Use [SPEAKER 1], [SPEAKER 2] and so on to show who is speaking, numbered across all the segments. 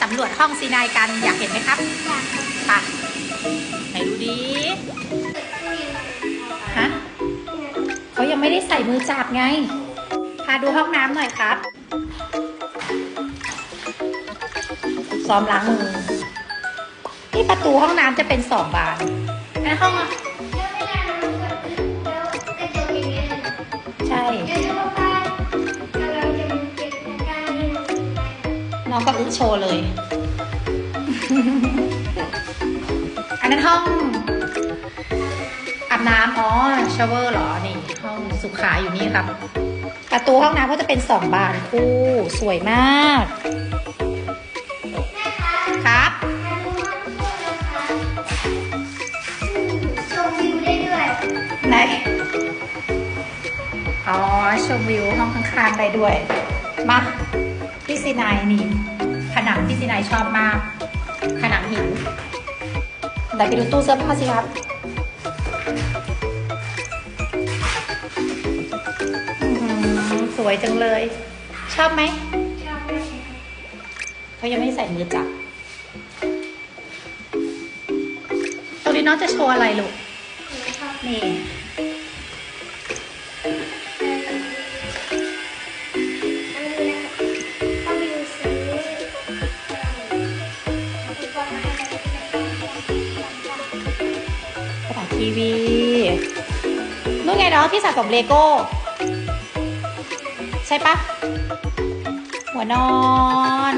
[SPEAKER 1] สำรวจห้องซีนายกันอยากเห็นไหมครับไปไหนดูดีฮะเขายังไม่ได้ใส่มือจับไง พาดูห้องน้ำหน่อยครับ ซ้อมล้างมือ ที่ประตูห้องน้ำจะเป็นสองบานในห้องอะใช่ น้องก็อึโชว์เลย อันนั้นห้องอาบน้ำอ๋อชาวเวอร์เหรอ นี่ ห้องสุขาอยู่นี่ครับ ประตูห้องน้ำก็จะเป็นสองบานคู่สวยมากครับไหนอ๋อชมวิวห้องข้างๆได้ด้วย มา พี่ซีนายนี่ผนังพี่ซีนายชอบมากผนังหินเดี๋ยวไปดูตู้เสื้อผ้าสิครับสวยจังเลย ชอบไหมชอบเขายังไม่ใส่มือจับตรงนี้น้องจะโชว์อะไรลูกนี่ ทีวีนู่นไงน้องที่สะสมเลโก้ ใช่ปะหัวนอน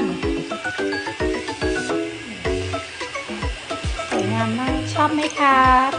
[SPEAKER 1] สวยงามมาก ชอบไหมครับ